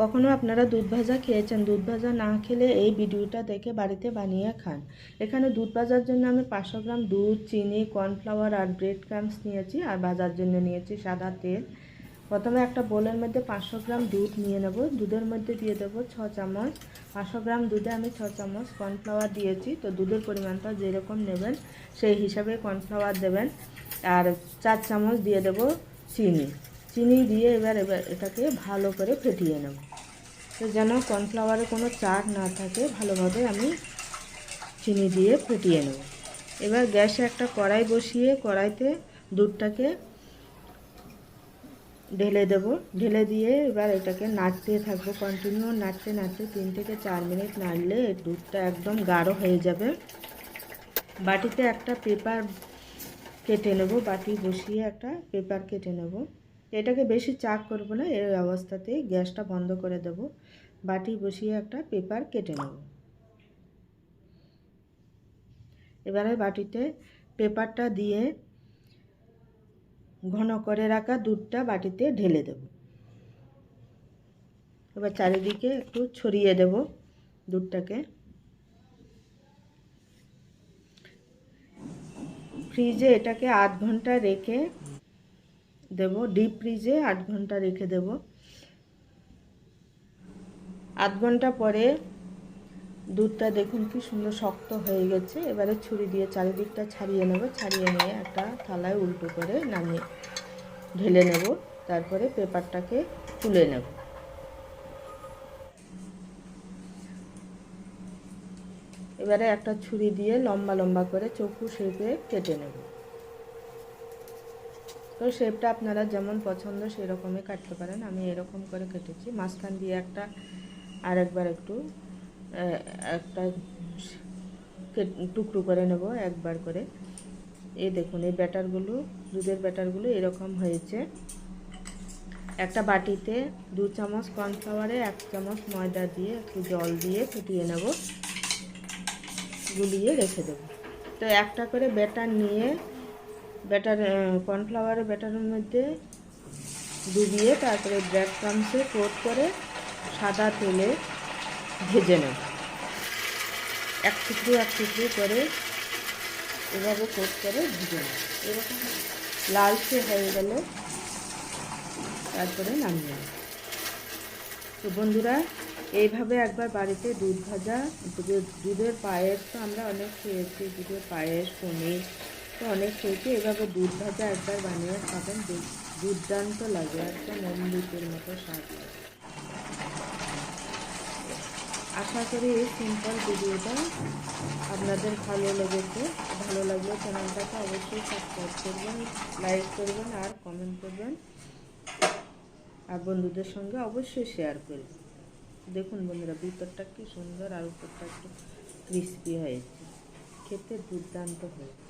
কখনো আপনারা দুধ ভাজা খেয়েছেন? দুধ ভাজা না খেলে এই ভিডিওটা দেখে বাড়িতে বানিয়ে খান। এখানে দুধ ভাজার জন্য আমি পাঁচশো গ্রাম দুধ, চিনি, কর্নফ্লাওয়ার আর ব্রেড ক্রামস নিয়েছি আর ভাজার জন্য নিয়েছি সাদা তেল। প্রথমে একটা বোলের মধ্যে পাঁচশো গ্রাম দুধ নিয়ে নেব। দুধের মধ্যে দিয়ে দেবো ছ চামচ। পাঁচশো গ্রাম দুধে আমি ছ চামচ কর্নফ্লাওয়ার দিয়েছি। তো দুধের পরিমাণটা যেরকম নেবেন, সেই হিসাবে কর্নফ্লাওয়ার দেবেন। আর চার চামচ দিয়ে দেবো চিনি। চিনি দিয়ে এবার এবার এটাকে ভালো করে ফেটিয়ে নেব। তো যেন কর্নফ্লাওয়ারে কোনো চার না থাকে, ভালোভাবে আমি চিনি দিয়ে ফুটিয়ে নেব। এবার গ্যাসে একটা কড়াই বসিয়ে কড়াইতে দুধটাকে ঢেলে দেব। ঢেলে দিয়ে এবার এটাকে নাড়তে থাকব কন্টিনিউ নাড়তে নাড়তে তিন থেকে চার মিনিট নাড়লে দুধটা একদম গাঢ় হয়ে যাবে। বাটিতে একটা পেপার কেটে নেব, বাটি বসিয়ে একটা পেপার কেটে নেব। এটাকে বেশি চাক করব না এই অবস্থাতেই গ্যাসটা বন্ধ করে দেব। বাটি বসিয়ে একটা পেপার কেটে নেব। এবারে বাটিতে পেপারটা দিয়ে ঘন করে রাখা দুধটা বাটিতে ঢেলে দেব। এবার চারিদিকে একটু ছড়িয়ে দেব দুধটাকে। ফ্রিজে এটাকে আধ ঘণ্টা রেখে দেব ডিপ ফ্রিজে আধ ঘণ্টা রেখে দেব। আধ ঘণ্টা পরে দুধটা দেখুন কি সুন্দর শক্ত হয়ে গেছে। এবারে ছুরি দিয়ে চারিদিকটা ছাড়িয়ে নেব, ছাড়িয়ে নিয়ে একটা থালায় উল্টো করে নামিয়ে ঢেলে নেব। তারপরে পেপারটাকে তুলে নেব। এবারে একটা ছুরি দিয়ে লম্বা লম্বা করে চৌকু শেপে কেটে নেব। তো শেপটা আপনারা যেমন পছন্দ সেরকমই কাটতে পারেন। আমি এরকম করে কেটেছি। মাঝখান দিয়ে একটা, আরেকবার একটু একটা টুকরো করে নেব একবার করে। এই দেখুন, এই ব্যাটারগুলো, দুধের ব্যাটারগুলো এরকম হয়েছে। একটা বাটিতে দু চামচ কর্নফ্লাওয়ারে, এক চামচ ময়দা দিয়ে একটু জল দিয়ে ফুটিয়ে নেব। গুলিয়ে রেখে দেবো। তো একটা করে ব্যাটার নিয়ে ব্যাটার কর্নফ্লাওয়ারের ব্যাটারের মধ্যে ডুবিয়ে তারপরে ব্রেড ক্রামসে কোট করে সাদা তেলে ভেজে নেব। এক টুকরো এক টুকরো করে এভাবে কোট করে ভেজে নেব। এরকম লালচে হয়ে গেলে তারপরে নামিয়ে নেব। তো বন্ধুরা, এইভাবে একবার বাড়িতে দুধ ভাজা দুধের পায়েস তো আমরা অনেক খেয়েছি, দুধের পায়েস, পনির তো অনেক খেয়েছি এভাবে দুধ ভাজা একবার বানিয়ে খাবেন। দুর্দান্ত লাগে, একটা মন্দিরের মতো স্বাদ আশা করি এই সিম্পল ভিডিওটা আপনাদের ভালো লেগেছে। ভালো লাগলে চ্যানেলটাকে অবশ্যই সাবস্ক্রাইব করবেন লাইক করবেন আর কমেন্ট করবেন। আর বন্ধুদের সঙ্গে অবশ্যই শেয়ার করবেন। দেখুন বন্ধুরা, ভিতরটা কি সুন্দর আর উপরটা একটু ক্রিস্পি হয়েছে। খেতে দুর্দান্ত হয়েছে।